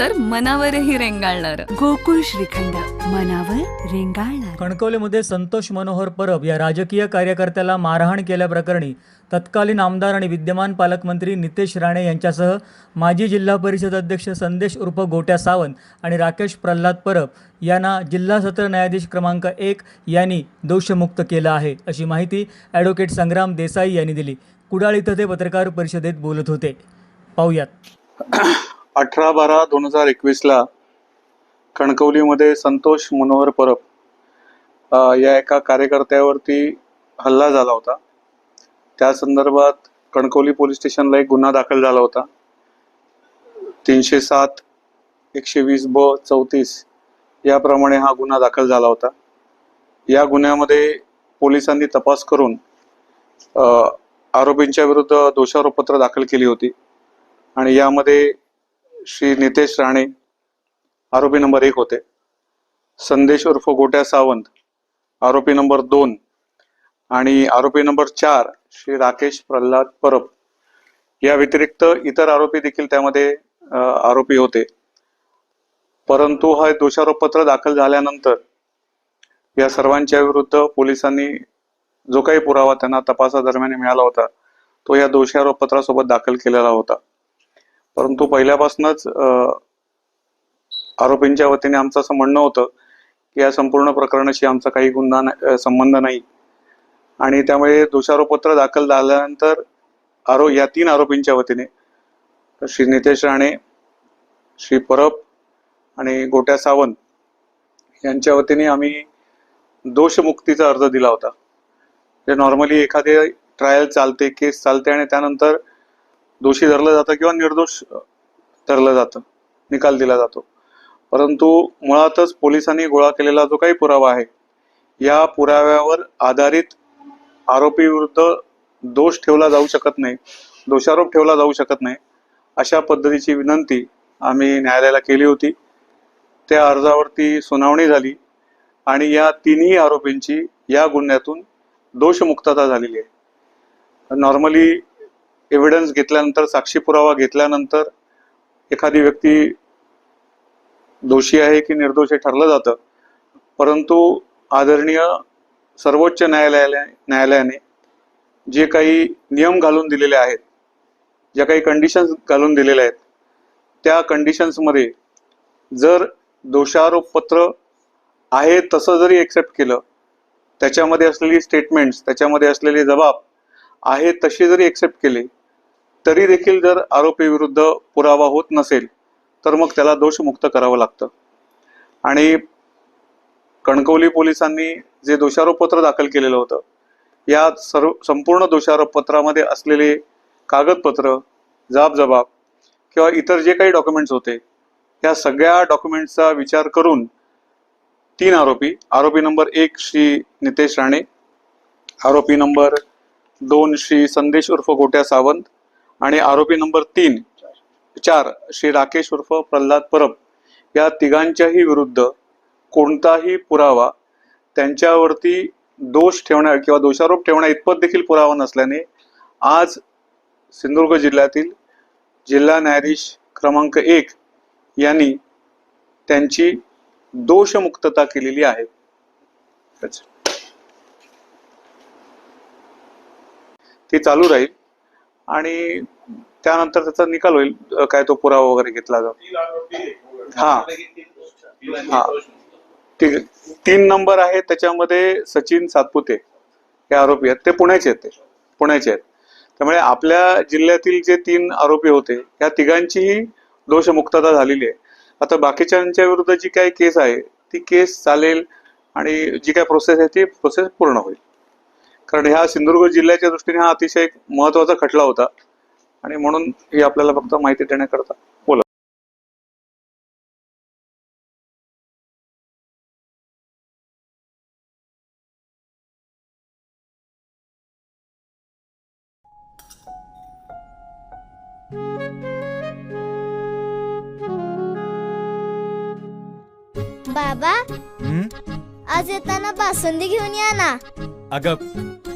तर मनावरही रेंगाळणार. गोकुळ श्रीखंड मनावर रेंगाळणार. कणकवलीमध्ये संतोष मनोहर परब या राजकीय कार्यकर्त्याला मारहाण केल्याप्रकरणी तत्कालीन आमदार आणि विद्यमान पालकमंत्री नितेश राणे यांच्यासह माजी जिल्हा परिषद अध्यक्ष संदेश उर्फ गोट्या सावंत आणि राकेश प्रल्हाद परब यांना जिल्हा सत्र न्यायाधीश क्रमांक एक यांनी दोषमुक्त केलं आहे अशी माहिती ॲडव्होकेट संग्राम देसाई यांनी दिली. कुडाळ इथं ते पत्रकार परिषदेत बोलत होते. पाहुयात. अठरा बारा दोन हजार एकवीसला कणकवलीमध्ये संतोष मनोहर परब या एका कार्यकर्त्यावरती हल्ला झाला होता. त्या संदर्भात कणकवली पोलीस स्टेशनला एक गुन्हा दाखल झाला होता. तीनशे सात एकशे वीस ब चौतीस याप्रमाणे हा गुन्हा दाखल झाला होता. या गुन्ह्यामध्ये पोलिसांनी तपास करून आरोपींच्या विरुद्ध दोषारोपपत्र दाखल केली होती. आणि यामध्ये श्री नितेश राणे आरोपी नंबर एक होते. संदेश उर्फ गोट्या सावंत आरोपी नंबर दोन आणि आरोपी नंबर चार श्री राकेश प्रल्हाद परब. या व्यतिरिक्त इतर आरोपी देखील त्यामध्ये आरोपी होते. परंतु हा दोषारोपपत्र दाखल झाल्यानंतर या सर्वांच्या विरुद्ध पोलिसांनी जो काही पुरावा त्यांना तपासादरम्यान मिळाला होता तो या दोषारोपपत्रासोबत दाखल केलेला होता. परंतु पहिल्यापासूनच आरोपींच्या वतीने आमचं असं म्हणणं होतं की या संपूर्ण प्रकरणाशी आमचा काही गुन्हा ना- संबंध नाही. आणि त्यामुळे दोषारोपपत्र दाखल झाल्यानंतर आरो या तीन आरोपींच्या वतीने श्री नितेश राणे श्री परब आणि गोट्या सावंत यांच्या वतीने आम्ही दोषमुक्तीचा अर्ज दिला होता. जे नॉर्मली एखादे ट्रायल चालते केस चालते आणि त्यानंतर दोषी धरलं जातं किंवा निर्दोष धरलं जातं निकाल दिला जातो. परंतु मुळातच पोलिसांनी गोळा केलेला जो काही पुरावा आहे या पुराव्यावर आधारित आरोपी विरुद्ध दोष ठेवला जाऊ शकत नाही दोषारोप ठेवला जाऊ शकत नाही अशा पद्धतीची विनंती आम्ही न्यायालयाला केली होती. त्या अर्जावरती सुनावणी झाली आणि या तिन्ही आरोपींची या गुन्ह्यातून दोषमुक्तता झालेली आहे. नॉर्मली एव्हिडन्स घेतल्यानंतर साक्षी पुरावा घेतल्यानंतर एखादी व्यक्ती दोषी आहे की निर्दोष हे ठरलं जातं. परंतु आदरणीय सर्वोच्च न्यायालयाला न्यायालयाने जे काही नियम घालून दिलेले आहेत ज्या काही कंडिशन्स घालून दिलेल्या आहेत त्या कंडिशन्समध्ये जर दोषारोपपत्र आहे तसं जरी एक्सेप्ट केलं त्याच्यामध्ये असलेली स्टेटमेंट्स त्याच्यामध्ये असलेले जबाब आहे तसे जरी एक्सेप्ट केले तरी देखील जर आरोपी विरुद्ध पुरावा होत नसेल तर मग त्याला दोषमुक्त करावं लागतं. आणि कणकवली पोलिसांनी जे दोषारोपपत्र दाखल केलेलं होतं या सर्व संपूर्ण दोषारोपपत्रामध्ये असलेले कागदपत्र जाबजबाब किंवा इतर जे काही डॉक्युमेंट्स होते या सगळ्या डॉक्युमेंट्सचा विचार करून तीन आरोपी आरोपी नंबर एक श्री नितेश राणे आरोपी नंबर दोन श्री संदेश उर्फ गोट्या सावंत आणि आरोपी नंबर तीन चार श्री राकेश उर्फ प्रल्हाद परब या तिघांच्याही विरुद्ध कोणताही पुरावा त्यांच्यावरती दोष ठेवण्या किंवा दोषारोप ठेवण्या इतपत देखील पुरावा नसल्याने आज सिंधुदुर्ग जिल्ह्यातील जिल्हा न्यायाधीश क्रमांक एक यांनी त्यांची दोषमुक्तता केलेली आहे. ती चालू राहील. आणि त्यानंतर त्याचा निकाल होईल काय तो पुरावा वगैरे घेतला जाईल हा. हा. ती- तीन नंबर आहे त्याच्यामध्ये सचिन सातपुते हे आरोपी आहेत. ते पुण्याचे आहेत ते. पुण्याचे आहेत. त्यामुळे आपल्या जिल्ह्यातील जे तीन आरोपी होते या तिघांचीही दोषमुक्तता झालेली आहे. आता बाकीच्यांच्या विरुद्ध जी काही केस आहे ती केस चालेल आणि जी काय प्रोसेस आहे ती प्रोसेस पूर्ण होईल. कारण ह्या सिंधुदुर्ग जिल्ह्याच्या दृष्टीने हा अतिशय महत्त्वाचा खटला होता. आणि म्हणून ही आपल्याला फक्त माहिती देण्याकरता बोला बाबा आज येताना बासुंदी घेऊन या ना. अगं